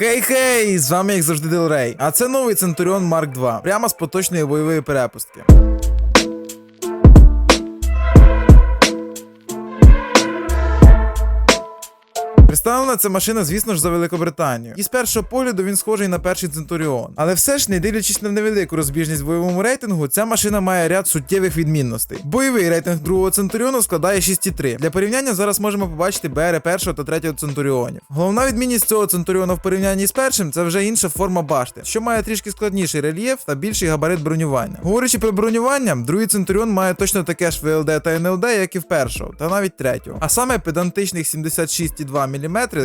Хей-хей! З вами як завжди Делрей. А це новий Центуріон Марк 2, прямо з поточної бойової перепустки. Представлена ця машина, звісно ж, за Великобританію. І з першого погляду він схожий на перший Центуріон. Але все ж, не дивлячись на невелику розбіжність в бойовому рейтингу, ця машина має ряд суттєвих відмінностей. Бойовий рейтинг другого Центуріону складає 6,3. Для порівняння зараз можемо побачити БР першого та третього Центуріонів. Головна відмінність цього Центуріона в порівнянні з першим це вже інша форма башти, що має трішки складніший рельєф та більший габарит бронювання. Говорячи про бронювання, другий Центуріон має точно таке ж ВЛД та НЛД, як і в першого, та навіть третього. А саме педантичних 76,2 мм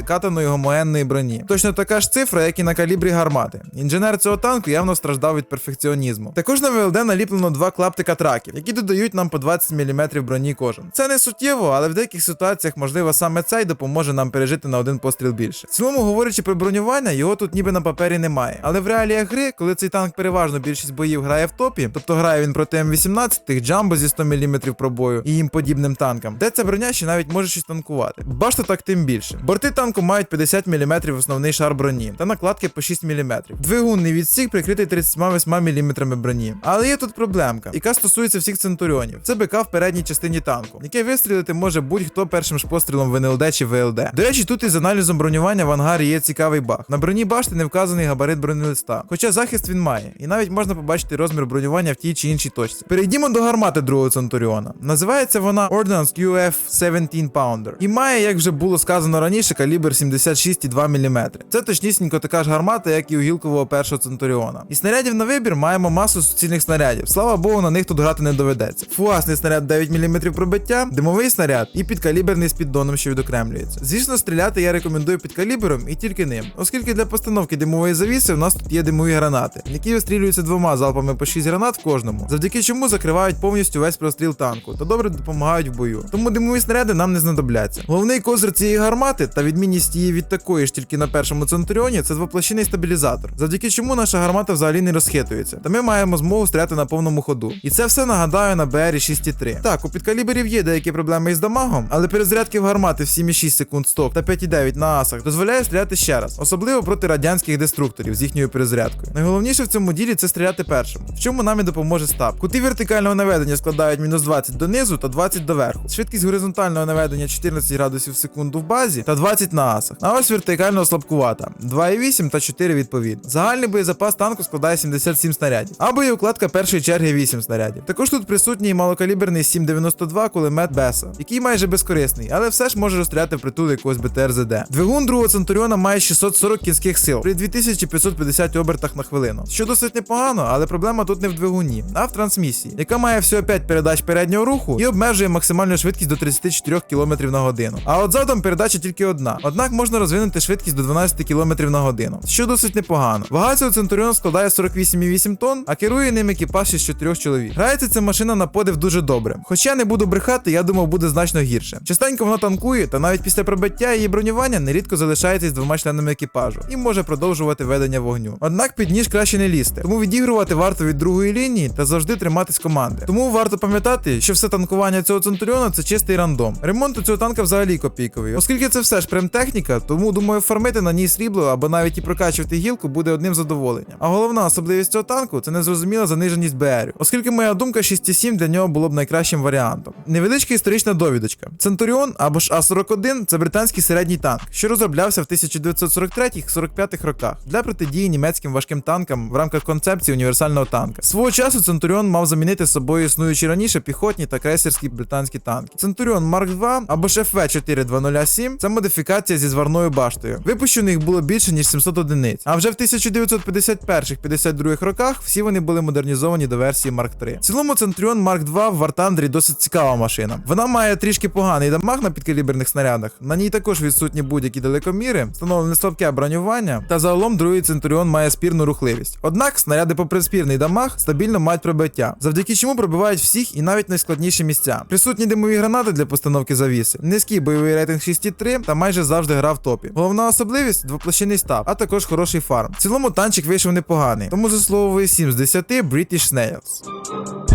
катаної гомогенної броні. Точно така ж цифра, як і на калібрі гармати. Інженер цього танку явно страждав від перфекціонізму. Також на ВЛД наліплено два клаптика траків, які додають нам по 20 мм броні кожен. Це не суттєво, але в деяких ситуаціях, можливо, саме цей допоможе нам пережити на один постріл більше. В цілому, говорячи про бронювання, його тут ніби на папері немає. Але в реаліях гри, коли цей танк переважно більшість боїв грає в топі, тобто грає він проти М18, Джамбо зі 100 мм пробою і їм подібним танкам, де ця броня ще навіть може щось танкувати. Башта так тим більше. Борти танку мають 50 мм основний шар броні та накладки по 6 мм. Двигунний відсік прикритий 38 мм броні. Але є тут проблемка, яка стосується всіх центуріонів. Це БК в передній частині танку, яке вистрілити може будь-хто першим ж пострілом в НЛД чи ВЛД. До речі, тут із аналізом бронювання в ангарі є цікавий баг. На броні башти не вказаний габарит бронелиста, хоча захист він має, і навіть можна побачити розмір бронювання в тій чи іншій точці. Перейдімо до гармати другого центуріона. Називається вона Ordnance QF 17 Pounder і має, як вже було сказано раніше, калібр 76,2 мм. Це точнісінько така ж гармата, як і у гілкового першого центуріона. І снарядів на вибір маємо масу суцільних снарядів. Слава Богу, на них тут грати не доведеться. Фугасний снаряд 9 мм пробиття, димовий снаряд і підкаліберний з піддоном, що відокремлюється. Звісно, стріляти я рекомендую підкалібером і тільки ним, оскільки для постановки димової завіси у нас тут є димові гранати, які вистрілюються двома залпами по 6 гранат в кожному, завдяки чому закривають повністю весь простріл танку та добре допомагають в бою. Тому димові снаряди нам не знадобляться. Головний козир цієї гармати та відмінність її від такої ж тільки на першому центуріоні це двоплощинний стабілізатор, завдяки чому наша гармата взагалі не розхитується. Та ми маємо змогу стріляти на повному ходу. І це все нагадаю на БРі 6.3. Так, у підкаліберів є деякі проблеми із дамагом, але перезарядки в гармати в 7,6 секунд сток та 5,9 на асах дозволяє стріляти ще раз, особливо проти радянських деструкторів з їхньою перезарядкою. Найголовніше в цьому ділі це стріляти першим, в чому нам і допоможе стаб. Кути вертикального наведення складають мінус 20 донизу та 20 доверху. Швидкість горизонтального наведення 14 градусів в секунду в базі та 20 на асах. А ось вертикально слабкувата 2,8 та 4 відповідно. Загальний боєзапас танку складає 77 снарядів, а боєукладка першої черги 8 снарядів. Також тут присутній малокаліберний 7,92 кулемет Беса, який майже безкорисний, але все ж може розстріляти впритул якогось БТР-ЗД. Двигун другого Центуріона має 640 кінських сил при 2550 обертах на хвилину, що досить непогано, але проблема тут не в двигуні, а в трансмісії, яка має всього 5 передач переднього руху і обмежує максимальну швидкість до 34 км на годину. А от задом передача тільки одна. Однак можна розвинути швидкість до 12 км на годину, що досить непогано. Вага цього Центуріона складає 48,8 тонн, а керує ним екіпаж із 4 чоловік. Грається ця машина на подив дуже добре. Хоча не буду брехати, я думав, буде значно гірше. Частенько вона танкує, та навіть після пробиття її бронювання нерідко залишається із двома членами екіпажу і може продовжувати ведення вогню. Однак під ніж краще не лізти, тому відігрувати варто від другої лінії та завжди триматись команди. Тому варто пам'ятати, що все танкування цього центуріона це чистий рандом. Ремонт у цього танка взагалі копійковий. Оскільки це все ж прем-техніка, тому думаю, фармити на ній срібло або навіть і прокачувати гілку буде одним задоволенням. А головна особливість цього танку це незрозуміла заниженість БР, оскільки моя думка 6,7 для нього було б найкращим варіантом. Невеличка історична довідочка. Центуріон або ж А41 це британський середній танк, що розроблявся в 1943-45 роках для протидії німецьким важким танкам в рамках концепції універсального танка. Свого часу Центуріон мав замінити собою існуючі раніше піхотні та крейсерські британські танки. Центуріон Марк 2 або ж FV4207 це модифікація зі зварною баштою. Випущено їх було більше ніж 700 одиниць. А вже в 1951-52 роках всі вони були модернізовані до версії Марк 3. В цілому Центуріон Марк 2 в Вартандрі досить цікава машина. Вона має трішки поганий дамаг на підкаліберних снарядах. На ній також відсутні будь-які далекоміри, встановлене слабке бронювання, та загалом другий Центуріон має спірну рухливість. Однак снаряди попри спірний дамаг стабільно мають пробиття, завдяки чому пробивають всіх і навіть найскладніші місця. Присутні димові гранати для постановки завіси, низький бойовий рейтинг 6,3 та майже завжди гра в топі. Головна особливість двоплощинний стаб, а також хороший фарм. В цілому танчик вийшов непоганий, тому заслуговує 7 з 10 British Snails.